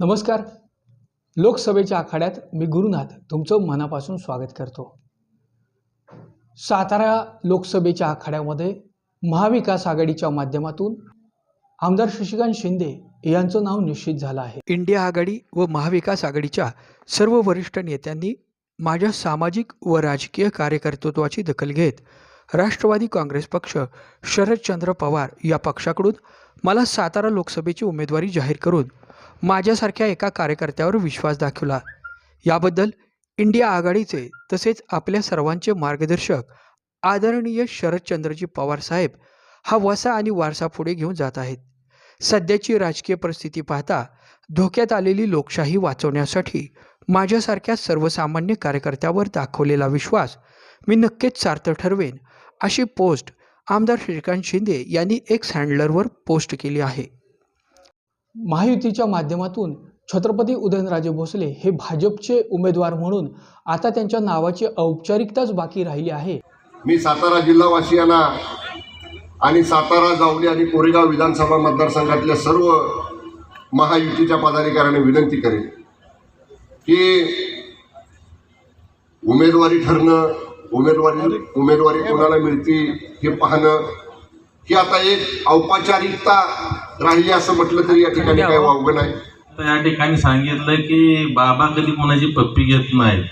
नमस्कार. लोकसभेच्या आखाड्यात मी गुरुनाथ तुमचं मनापासून स्वागत करतो. सातारा लोकसभेच्या आखाड्यामध्ये महाविकास आघाडीच्या माध्यमातून आमदार शशिकांत शिंदे यांचं नाव निश्चित झालं आहे. इंडिया आघाडी व महाविकास आघाडीच्या सर्व वरिष्ठ नेत्यांनी माझ्या सामाजिक व राजकीय कार्यकर्तृत्वाची दखल घेत राष्ट्रवादी काँग्रेस पक्ष शरदचंद्र पवार या पक्षाकडून मला सातारा लोकसभेची उमेदवारी जाहीर करून माझ्यासारख्या एका कार्यकर्त्यावर विश्वास दाखवला. याबद्दल इंडिया आघाडीचे तसेच आपल्या सर्वांचे मार्गदर्शक आदरणीय शरदचंद्रजी पवार साहेब हा वसा आणि वारसा पुढे घेऊन जात आहेत. सध्याची राजकीय परिस्थिती पाहता धोक्यात आलेली लोकशाही वाचवण्यासाठी माझ्यासारख्या सर्वसामान्य कार्यकर्त्यावर दाखवलेला विश्वास मी नक्कीच सार्थ ठरवेन अशी पोस्ट आमदार श्रीकांत शिंदे यांनी एक्स हँडलरवर पोस्ट केली आहे. महायुतीच्या माध्यमातून छत्रपती उदयनराजे भोसले हे भाजपचे उमेदवार म्हणून आता त्यांच्या नावाची औपचारिकताच बाकी राहिली आहे. मी सातारा जिल्हावासियांना आणि सातारा जावली आणि कोरेगाव विधानसभा मतदारसंघातल्या सर्व महायुतीच्या पदाधिकाऱ्यांना विनंती करेन की उमेदवारी ठरणं उमेदवारी उमेदवारी कोणाला मिळते हे पाहणं ही आता एक औपचारिकता राहिली असं म्हटलं तरी या ठिकाणी काही वावगं नाही. तर या ठिकाणी सांगितलं की बाबा कधी कोणाची पप्पी घेत नाहीत.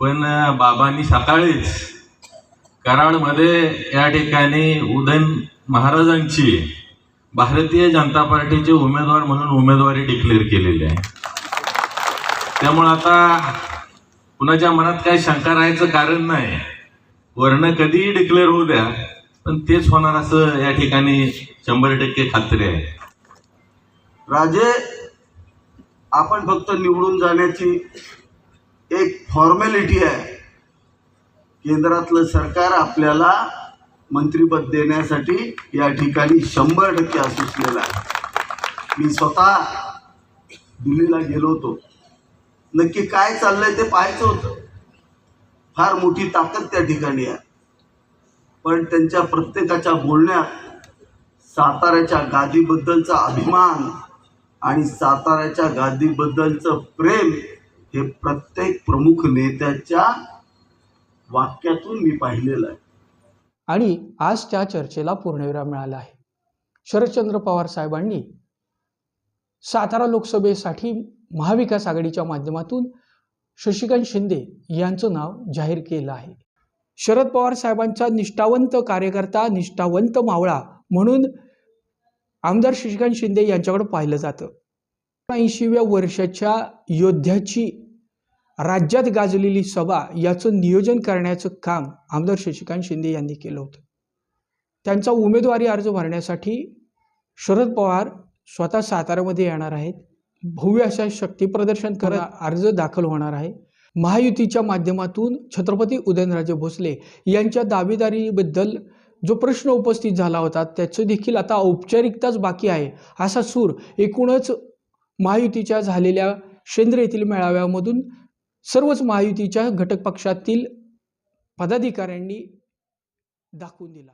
पण बाबांनी सकाळीच कराडमध्ये या ठिकाणी उदयन महाराजांची भारतीय जनता पार्टीचे उमेदवार म्हणून उमेदवारी डिक्लेअर केलेली आहे. त्यामुळं आता कुणाच्या मनात काही शंका राहायचं कारण नाही. वर्ण कधीही डिक्लेअर होऊ द्या. पण तेच होणार असं या ठिकाणी शंभर टक्के खात्री आहे. राजे आपण फक्त निवडून जाण्याची एक फॉर्मॅलिटी आहे. केंद्रातलं सरकार आपल्याला मंत्रीपद देण्यासाठी या ठिकाणी शंभर टक्के असुसलेलं आहे. मी स्वतः दिल्लीला गेलो होतो. नक्की काय चाललंय ते पाहायचं होतं. फार मोठी ताकद त्या ठिकाणी आहे. पण त्यांच्या प्रत्येकाच्या बोलण्यात साताऱ्याच्या गादीबद्दलचा अभिमान आणि साताऱ्याच्या गादीबद्दलचं प्रेम हे प्रत्येक प्रमुख नेत्याच्या वाक्यातून मी पाहिलेलं आहे. आणि आज त्या चर्चेला पूर्णविराम मिळाला आहे. शरदचंद्र पवार साहेबांनी सातारा लोकसभेसाठी महाविकास आघाडीच्या माध्यमातून शशिकांत शिंदे यांचं नाव जाहीर केलं आहे. शरद पवार साहेबांचा निष्ठावंत कार्यकर्ता निष्ठावंत मावळा म्हणून आमदार शशिकांत शिंदे यांच्याकडे पाहिलं जातं. ऐंशीव्या वर्षाच्या योद्ध्याची राज्यात गाजलेली सभा याचं नियोजन करण्याचं काम आमदार शशिकांत शिंदे यांनी केलं होतं. त्यांचा उमेदवारी अर्ज भरण्यासाठी शरद पवार स्वतः साताऱ्यामध्ये येणार आहेत. भव्य अशा शक्ती प्रदर्शन करत अर्ज दाखल होणार आहे. महायुतीच्या माध्यमातून छत्रपती उदयनराजे भोसले यांच्या दावेदारीबद्दल जो प्रश्न उपस्थित झाला होता त्याचं देखील आता औपचारिकताच बाकी आहे. असा सूर एकूणच महायुतीच्या झालेल्या शेंद्र येथील मेळाव्यामधून सर्वच महायुतीच्या घटक पक्षातील पदाधिकाऱ्यांनी दाखवून दिला.